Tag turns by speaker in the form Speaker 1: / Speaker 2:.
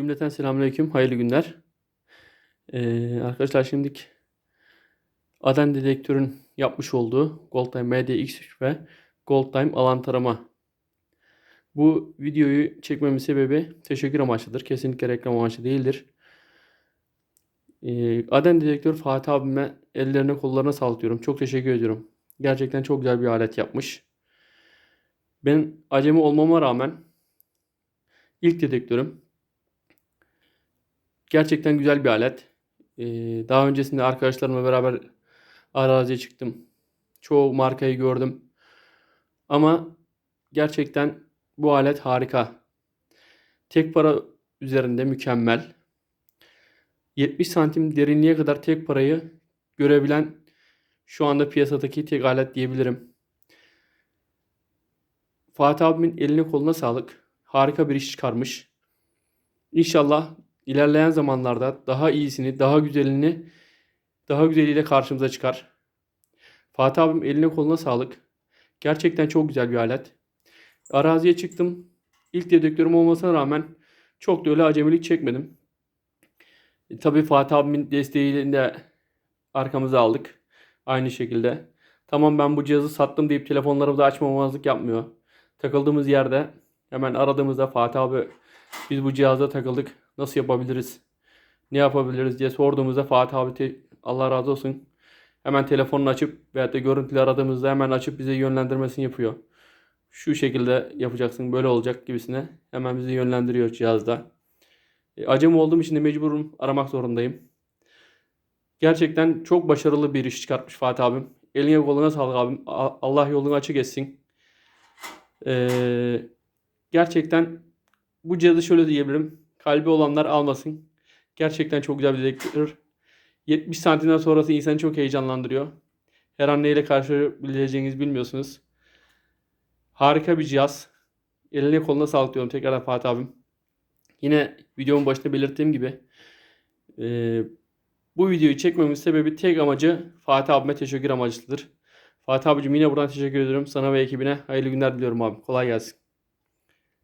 Speaker 1: Cümleten selamünaleyküm, hayırlı günler. Ee, arkadaşlar şimdilik Aden Dedektör'ün yapmış olduğu Goldtime MDX3 ve Goldtime alan tarama. Bu videoyu çekmemin sebebi teşekkür amaçlıdır. Kesinlikle reklam amaçlı değildir. Ee, Aden Dedektör Fatih abime ellerine kollarına sağlık. Çok teşekkür ediyorum. Gerçekten çok güzel bir alet yapmış. Ben acemi olmama rağmen ilk dedektörüm. Gerçekten güzel bir alet. Ee, daha öncesinde arkadaşlarımla beraber araziye çıktım. Çoğu markayı gördüm. Ama gerçekten bu alet harika. Tek para üzerinde mükemmel. 70 santim derinliğe kadar tek parayı görebilen şu anda piyasadaki tek alet diyebilirim. Fatih abimin eline koluna sağlık. Harika bir iş çıkarmış. İnşallah ilerleyen zamanlarda daha iyisini, daha güzelini, daha güzeliyle karşımıza çıkar. Fatih abim eline koluna sağlık. Gerçekten çok güzel bir alet. Araziye çıktım. İlk dedektörüm olmasına rağmen çok da öyle acemilik çekmedim. E, tabii Fatih abimin desteğiyle de arkamıza aldık. Aynı şekilde. Tamam ben bu cihazı sattım deyip telefonlarımızı açmamazlık yapmıyor. Takıldığımız yerde hemen aradığımızda Fatih abi biz bu cihaza takıldık. Nasıl yapabiliriz? Ne yapabiliriz diye sorduğumuzda Fatih abi Allah razı olsun. Hemen telefonunu açıp veyahut da görüntülü aradığımızda hemen açıp bize yönlendirmesini yapıyor. Şu şekilde yapacaksın, böyle olacak gibisine hemen bizi yönlendiriyor cihazda. E, acemi olduğum için de mecburum aramak zorundayım. Gerçekten çok başarılı bir iş çıkartmış Fatih abim. Eline koluna sağlık abim. Allah yolunu açık etsin. Ee, gerçekten bu cihazı şöyle diyebilirim. Kalbi olanlar almasın. Gerçekten çok güzel bir dedektör. 70 santimden sonrası insanı çok heyecanlandırıyor. Her an neyle karşılaşabileceğinizi bilmiyorsunuz. Harika bir cihaz. Eline koluna sağlık diyorum tekrardan Fatih abim. Yine videomun başında belirttiğim gibi e, bu videoyu çekmemin sebebi tek amacı Fatih abime teşekkür amaçlıdır. Fatih abicim yine buradan teşekkür ediyorum. Sana ve ekibine hayırlı günler diliyorum abi. Kolay gelsin.